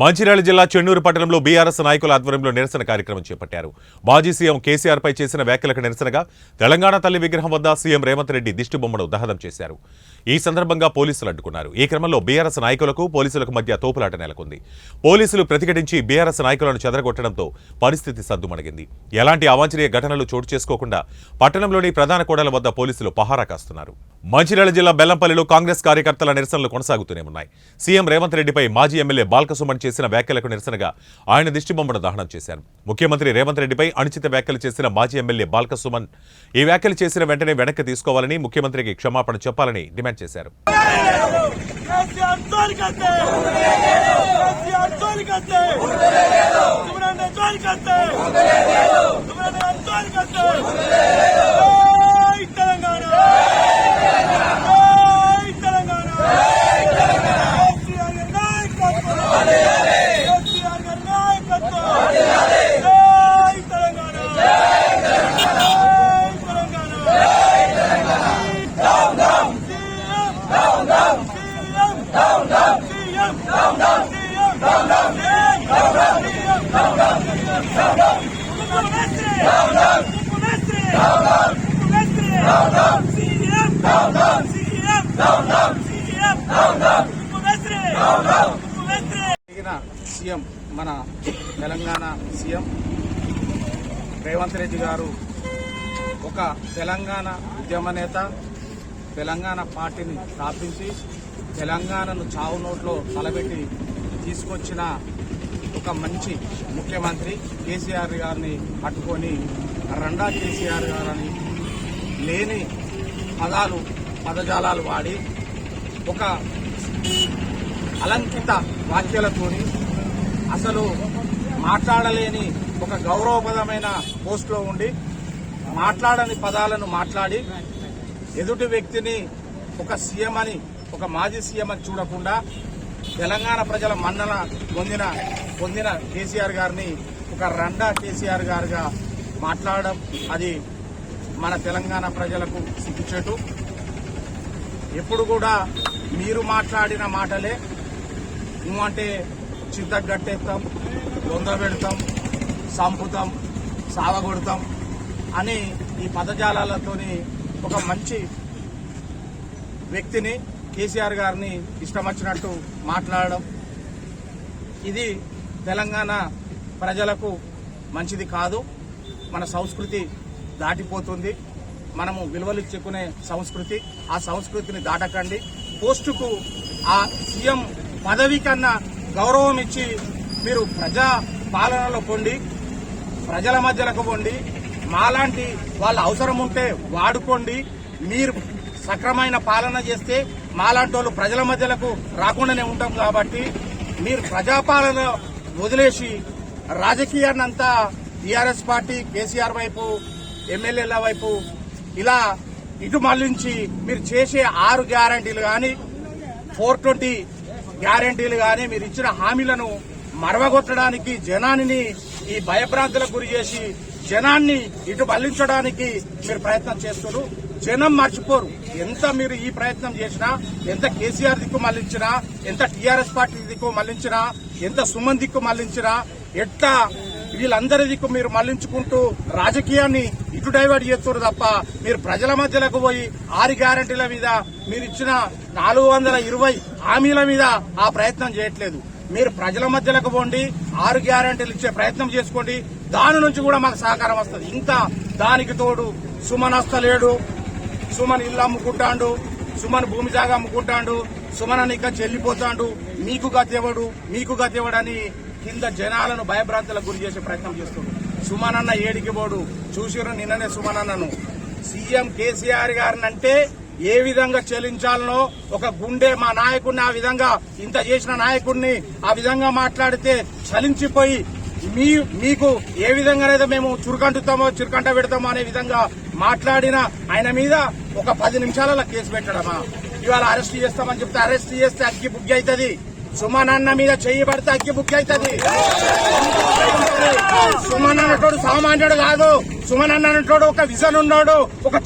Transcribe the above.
మంచిర్యాల జిల్లా చెన్నూరు పట్టణంలో బీఆర్ఎస్ నాయకుల ఆధ్వర్యంలో నిరసన కార్యక్రమం చేపట్టారు. మాజీ సీఎం కేసీఆర్ పై చేసిన వ్యాఖ్యలకు నిరసనగా తెలంగాణ తల్లి విగ్రహం వద్ద సీఎం రేవంత్ రెడ్డి దిష్టి బొమ్మను దహనం చేశారు. ఈ సందర్భంగా పోలీసులు అడ్డుకున్నారు. ఈ క్రమంలో బీఆర్ఎస్ నాయకులకు పోలీసులకు మధ్య తోపులాట నెలకొంది. పోలీసులు ప్రతిఘటించి బీఆర్ఎస్ నాయకులను చెదరగొట్టడంతో పరిస్థితి సద్దుమణిగింది. ఎలాంటి అవాంఛనీయ ఘటనలు చోటు చేసుకోకుండా పట్టణంలోని ప్రధాన కూడల వద్ద పోలీసులు పహారా కాస్తున్నారు. మంచిర్యాల జిల్లా బెల్లంపల్లిలో కాంగ్రెస్ కార్యకర్తల నిరసనలు కొనసాగుతూనే ఉన్నాయి. సీఎం రేవంత్ రెడ్డిపై మాజీ ఎమ్మెల్యే బాల్కసుమన్ చేసిన వ్యాఖ్యలకు నిరసనగా ఆయన దిష్టిబొమ్మను దహనం చేశారు. ముఖ్యమంత్రి రేవంత్ రెడ్డిపై అనుచిత వ్యాఖ్యలు చేసిన మాజీ ఎమ్మెల్యే బాల్కసుమన్ ఈ వ్యాఖ్యలు చేసిన వెంటనే వెనక్కి తీసుకోవాలని ముఖ్యమంత్రికి క్షమాపణ చెప్పాలని డిమాండ్ చేశారు. కేసీఆర్ తోలికత్తే కేసీఆర్ తోలికత్తే సుబ్రహ్మణ్య తోలికత్తే సుబ్రహ్మణ్య తోలికత్తే జై తెలంగాణ జై తెలంగాణ కేసీఆర్ గారి నాయకత్వం కేసీఆర్ గారి నాయకత్వం జై తెలంగాణ జై తెలంగాణ ఎదిగిన సీఎం మన తెలంగాణ సీఎం రేవంత్ రెడ్డి గారు ఒక తెలంగాణ ఉద్యమ నేత తెలంగాణ పార్టీని స్థాపించి తెలంగాణను చావు నోట్లో తలబెట్టి తీసుకొచ్చిన ఒక మంచి ముఖ్యమంత్రి కేసీఆర్ గారిని పట్టుకొని రండా కేసీఆర్ గారని లేని పదాలు పదజాలాలు వాడి ఒక అలంకిత వాక్యాలతోని అసలు మాట్లాడలేని ఒక గౌరవప్రదమైన పోస్ట్లో ఉండి మాట్లాడని పదాలను మాట్లాడి ఎదుటి వ్యక్తిని ఒక సీఎం అని ఒక మాజీ సీఎం అని చూడకుండా తెలంగాణ ప్రజల మన్నన పొందిన పొందిన కేసీఆర్ గారిని ఒక రండా కేసీఆర్ గారుగా మాట్లాడడం అది మన తెలంగాణ ప్రజలకు సిగ్గుచేటు. ఎప్పుడు కూడా మీరు మాట్లాడిన మాటలే నువ్వు అంటే చిత్తగట్టేస్తాం దొంగ పెడతాం సంపుతాం సావగొడతాం అని ఈ పదజాలాలతోని ఒక మంచి వ్యక్తిని కేసీఆర్ గారిని ఇష్టం వచ్చినట్టు మాట్లాడడం ఇది తెలంగాణ ప్రజలకు మంచిది కాదు. మన సంస్కృతి దాటిపోతుంది. మనము విలువలు చెప్పుకునే సంస్కృతి ఆ సంస్కృతిని దాటకండి. పోస్టుకు ఆ సీఎం పదవి కన్నా గౌరవం ఇచ్చి మీరు ప్రజా పాలనలో పొండి ప్రజల మధ్యలకు పొండి మాలాంటి వాళ్ళ అవసరం ఉంటే వాడుకోండి. మీరు సక్రమైన పాలన చేస్తే మాలాంటి ప్రజల మధ్యలకు రాకుండానే ఉంటాం కాబట్టి మీరు ప్రజాపాలన వదిలేసి రాజకీయాన్ని అంతా టీఆర్ఎస్ పార్టీ కేసీఆర్ వైపు ఎమ్మెల్యేల వైపు ఇలా ఇటు మళ్ళించి మీరు చేసే ఆరు గ్యారంటీలు కానీ ఫోర్ ట్వంటీ గ్యారంటీలు కానీ మీరు ఇచ్చిన హామీలను మరవగొట్టడానికి జనాన్ని ఈ భయభ్రాంతులకు గురి చేసి జనాన్ని ఇటు మళ్ళించడానికి మీరు ప్రయత్నం చేస్తున్నారు. జనం మర్చిపోరు. ఎంత మీరు ఈ ప్రయత్నం చేసినా ఎంత కేసీఆర్ దిక్కు మళ్ళించినా ఎంత టీఆర్ఎస్ పార్టీ దిక్కు మళ్ళించినా ఎంత సుమన్ దిక్కు మళ్ళించినా ఎట్లా వీళ్ళందరి దిక్కు మీరు మళ్ళించుకుంటూ రాజకీయాన్ని ఇటు డైవర్ట్ చేస్తారు తప్ప మీరు ప్రజల మధ్యలోకి పోయి ఆరు గ్యారంటీల మీద మీరు ఇచ్చిన నాలుగు వందల ఇరవై హామీల మీద ఆ ప్రయత్నం చేయట్లేదు. మీరు ప్రజల మధ్యలోకి పోండి ఆరు గ్యారంటీలు ఇచ్చే ప్రయత్నం చేసుకోండి. దాని నుంచి కూడా మాకు సహకారం వస్తుంది. ఇంకా దానికి తోడు సుమనస్త లేడు. సుమన్ ఇల్లు అమ్ముకుంటాడు సుమన్ భూమి జాగా అమ్ముకుంటాడు సుమన్ అని ఇంకా చెల్లిపోతాండు మీకు గతెవడు మీకు గతెవడని కింద జనాలను భయభ్రాంతులకు గురి చేసే ప్రయత్నం చేస్తుండు. సుమన్ అన్న ఏడికి పోడు. చూసిరు నిన్ననే సుమన్ అన్నను. సీఎం కేసీఆర్ గారిని అంటే ఏ విధంగా చెల్లించాలనో ఒక గుండె మా నాయకుడిని ఆ విధంగా ఇంత చేసిన నాయకుడిని ఆ విధంగా మాట్లాడితే చలించిపోయి మీ మీకు ఏ విధంగానైతే మేము చురుకంటుతామో చురుకంట పెడతామో అనే విధంగా మాట్లాడిన ఆయన మీద ఒక పది నిమిషాలలో కేసు పెట్టడమా? ఇవాళ అరెస్ట్ చేస్తామని చెప్తే అరెస్ట్ చేస్తే అగ్గి బుక్ అవుతుంది. సుమనన్న మీద చెయ్యి పడితే అగ్గి బుక్ అవుతుంది. సుమన్ అన్నటోడు సామాన్యుడు కాదు. సుమన్ అన్నటోడు ఒక విజన్ ఉన్నాడు ఒక